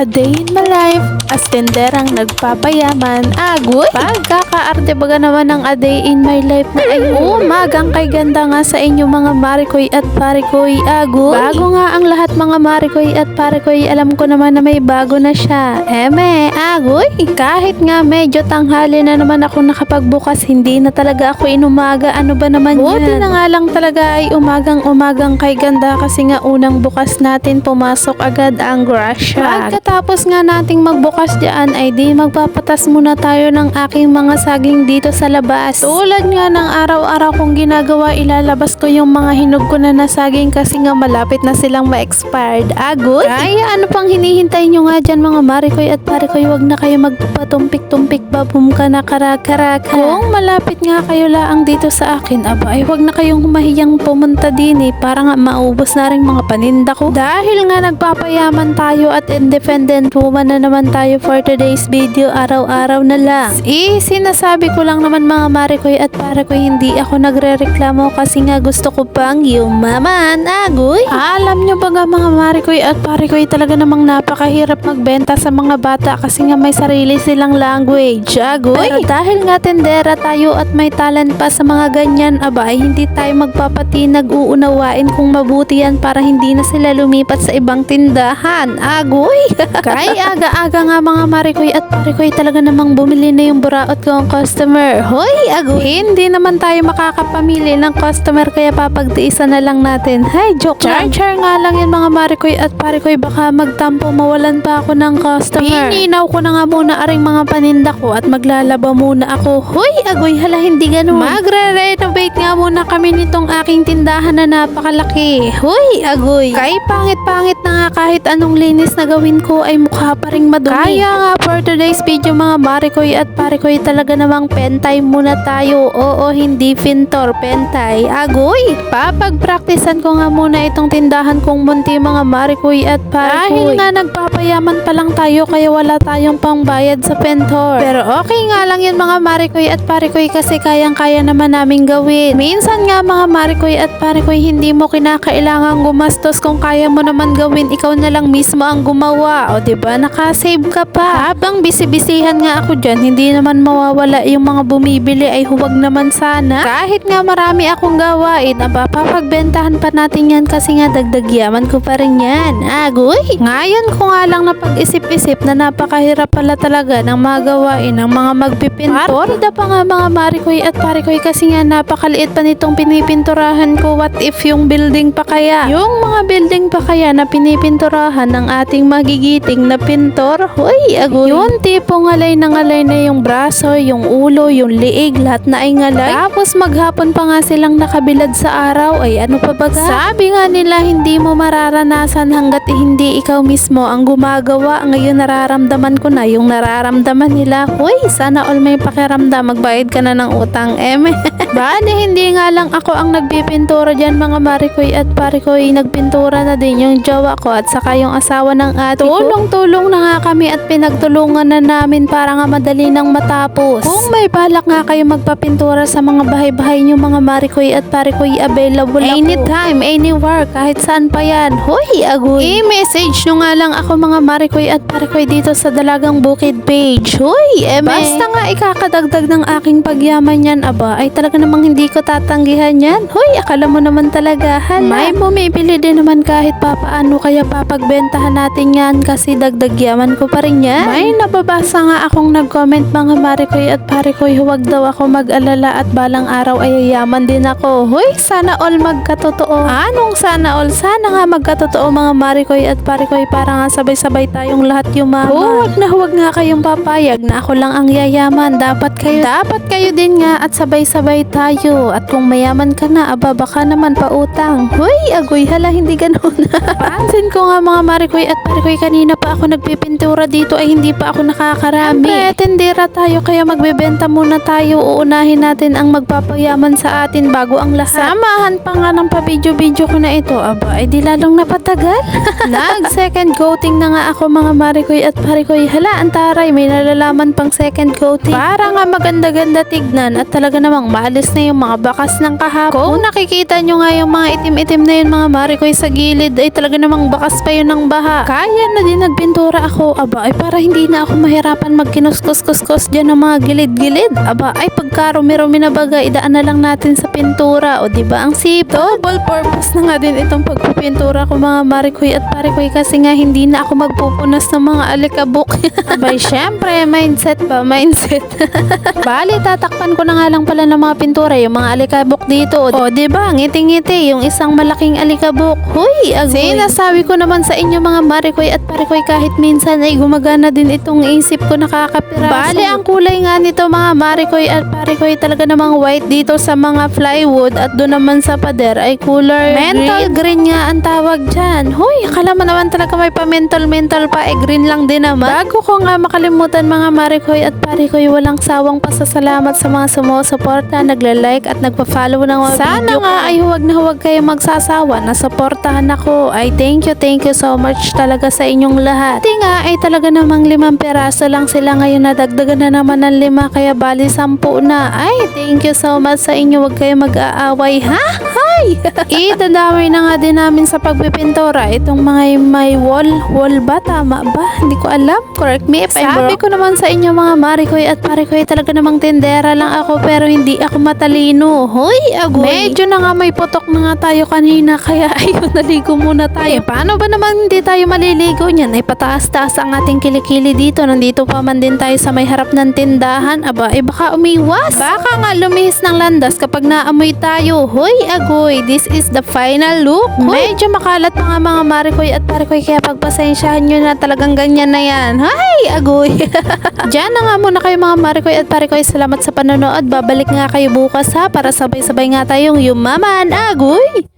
A day in my life, as tenderang nagpapayaman, agoy. Pagkakaarte baga naman ng a day in my life na ay umagang kay ganda nga sa inyo mga marikoy at parikoy, agoy. Bago nga ang lahat mga marikoy at parikoy, alam ko naman na may bago na siya. Eme, agoy. Kahit nga medyo tanghali na naman ako nakapagbukas, hindi na talaga ako inumaga. Ano ba naman Buti na nga lang talaga ay umagang-umagang kay ganda kasi nga unang bukas natin pumasok agad ang grasya. Pagkatapos nga nating magbukas diyan ay di magpapatas muna tayo ng aking mga saging dito sa labas. Tulad nga ng araw-araw kong ginagawa, ilalabas ko yung mga hinog ko na nasaging kasi nga malapit na silang ma-expired. Agoy! Kaya ano pang hinihintay nyo nga dyan mga marikoy at parikoy, wag na kayo magpatumpik-tumpik babum ka na karakaraka. Kung malapit nga kayo laang dito sa akin, aba ay wag na kayong humahiyang pumunta din eh, para nga maubos na rin mga paninda ko. Dahil nga nagpapayaman tayo at independent woman na naman tayo for today's video, araw-araw na lang. Eh, sinasabi ko lang naman mga marikoy at para ko hindi ako nagre-reklamo kasi nga gusto ko pang yumaman, agoy. Alam nyo ba nga mga marikoy at parikoy talaga namang napakahirap magbenta sa mga bata kasi nga may sarili silang language, agoy. Pero dahil nga tendera tayo at may talent pa sa mga ganyan, aba ay hindi tayo magpapati nag-uunawain kung mabuti yan para hindi na sila lumipat sa ibang tindahan, agoy. Kaya aga-aga nga mga marikoy at parikoy talaga namang bumili na yung buraot ko ang customer. Hoy, agoy. Hindi naman tayo makakapamili ng customer kaya papagtiisan na lang natin. Hay, joke char, lang. Char nga lang yan mga marikoy at parikoy baka magtampo mawalan pa ako ng customer. Pininaw ko na nga muna aring mga paninda ko at maglalaba muna ako. Hoy, agoy, hala hindi ganun. Magre-renovate nga muna kami nitong aking tindahan na napakalaki. Hoy, agoy. Kay pangit-pangit na nga kahit anong linis na gawin ko ay mukha pa ring madumi. Kaya nga for today's video mga marikoy at parikoy talaga namang pentay muna tayo. Oo, hindi fintor, pentay. Agoy! Papag-practicean ko nga muna itong tindahan kong munti mga marikoy at parikoy. Dahil nga nagpapayaman pa lang tayo kaya wala tayong pangbayad sa pentor. Pero okay nga lang yan mga marikoy at parikoy kasi kayang-kaya naman namin gawin. Minsan nga mga marikoy at parikoy hindi mo kinakailangan gumastos kung kaya mo naman gawin ikaw na lang mismo ang gumawa. O 'di ba nakasave ka pa. Habang bisibisihan nga ako dyan, hindi naman mawawala yung mga bumibili ay huwag naman sana. Kahit nga marami akong gawain, aba papagbentahan pa natin yan kasi nga dagdag yaman ko pa rin yan. Agoy! Ngayon ko nga lang napag-isip-isip na napakahirap pala talaga ng mga gawain ng mga magpipintor. Partida pa nga mga marikoy at parikoy kasi nga napakaliit pa nitong pinipinturahan ko. What if yung building pa kaya? Yung mga building pa kaya na pinipinturahan ng ating magigiting na pintor? Hoy, agoy! Yun tipong ngalay na ngalay na yung braso, yung ulo, yung liig, lahat na ay ngalay. Tapos maghapon pa nga silang nakabilad sa araw. Ay ano pa ba? Sabi nga nila hindi mo mararanasan hanggat hindi ikaw mismo ang gumagawa. Ngayon nararamdaman ko na yung nararamdaman nila. Hoy, sana all may pakiramdam. Magbayad ka na ng utang, eme. Bale, hindi nga lang ako ang nagpipintura dyan mga marikoy at parikoy. Nagpintura na din yung jowa ko at saka yung asawa ng ate ko. Tulong-tulong na nga kami at pinagtulungan na namin para nga madali nang matapos. Kung may balak nga kayo magpapintura sa mga bahay-bahay nyo mga marikoy at parikoy available ako. Anytime, anywhere, kahit saan pa yan. Hoy, agoy. I-message nyo nga lang ako mga marikoy at parikoy dito sa Dalagang Bukid page. Hoy, eme. Basta nga ikakadagdag ng aking pagyaman yan, aba, ay talaga namang hindi ko tatanggihan yan. Hoy, akala mo naman talaga, hala. May bumibili din naman kahit papaano kaya papagbentahan natin yan kasi dagdag yaman ko pa rin yan. May nababasa nga akong nag-comment mga marikoy at parikoy huwag daw ako mag-alala at balang araw ay yaman din ako. Hoy, sana all magkatotoo. Anong sana all? Sana nga magkatotoo mga marikoy at parikoy para nga sabay-sabay tayong lahat yumaman. Huwag na huwag nga kayong papayag na ako lang ang yayaman. Dapat kayo, dapat kayo din nga at sabay-sabay tayo. At kung mayaman ka na, aba baka naman pautang. Hoy, agoy, hala hindi ganun. Pansin ko nga mga marikoy at parikoy kanina pa ako nagpipintura dito ay hindi pa ako nakakarami. Siyempre, tendera tayo kaya magbebenta muna tayo. Uunahin natin ang magpapayaman sa atin bago ang lahat. Samahan pa nga ng pa-video-video ko na ito. Aba, ay di lalong napatagal. Nag second coating na nga ako mga marikoy at parikoy. Hala, ang taray, may nalalaman pang second coating. Para nga maganda-ganda tignan at talaga namang maalis na yung mga bakas ng kahapon. Kung nakikita nyo nga yung mga itim-itim na yun mga marikoy sa gilid ay talaga namang bakas pa yun ng baha. Kaya na din nagpintura ako. Aba, ay para hindi na ako mahirapan magkinuskus-kuskus dyan ng mga gilid-gilid. Aba, ay pagka rumi-rumi na baga, idaan na lang natin sa pintura. O di ba ang sip? Double purpose na nga din itong pagpipintura ko mga marikoy at parikoy kasi nga hindi na ako magpupunas ng mga alikabok. Abay, syempre, mindset ba? Mindset. Bali, tatakpan ko na nga lang pala ng mga pintura yung mga alikabok dito. O, di ba? Ngiti-ngiti, yung isang malaking alikabok. Huy, agoy. Sinasabi ko naman sa inyo mga marikoy at parikoy kahit minsan ay gumagana din itong isip ko nakakapiraso. Bali, ang kulay nga nito mga marikoy at parikoy talaga namang white dito sa mga plywood at doon naman sa pader ay color mental green, nga ang tawag dyan. Huy, akala mo naman talaga may pa-mental-mental pa, eh green lang din naman. Bago ko nga makalimutan mga marikoy at parikoy, walang sawang pasasalamat sa mga sumusuporta, nagla-like at nagpa-follow ng mga Sana video nga ay huwag na huwag kayo magsasawa na supportahan ako. Ay thank you, thank you so much talaga sa inyong lahat. Di nga ay talaga namang limang peraso lang sila ngayon na dagdagan na naman ng lima kaya bali sampu na. Ay thank you so much sa inyo, huwag kayo mag-aaway ha? Hay! Itadamay na nga din namin sa pagpipintura itong mga may wall. Wall ba? Tama ba? Hindi ko alam. Correct me if I'm Sabi ko naman sa inyo mga marikoy at parikoy talaga namang tendera lang ako pero hindi ako matalino. Hoy, agoy. Medyo na nga may putok na nga tayo kanina kaya ayun, naligo muna tayo. Eh, paano ba naman hindi tayo maliligo niyan? Ay pataas-taas ang ating kilikili dito. Nandito pa man din tayo sa may harap ng tindahan. Aba, eh baka umiwas. Baka nga lumihis ng landas kapag naamoy tayo. Hoy, agoy. This is the final look. Medyo makalat pa nga mga marikoy at parikoy kaya pagpasensyahan nyo na talagang ganyan na yan. Hay, agoy. Diyan na nga muna kayo mga marikoy at parikoy. Salamat sa panonood. Babalik nga kayo bukas ha para sabay-sabay nga tayong yumaman. Agoy!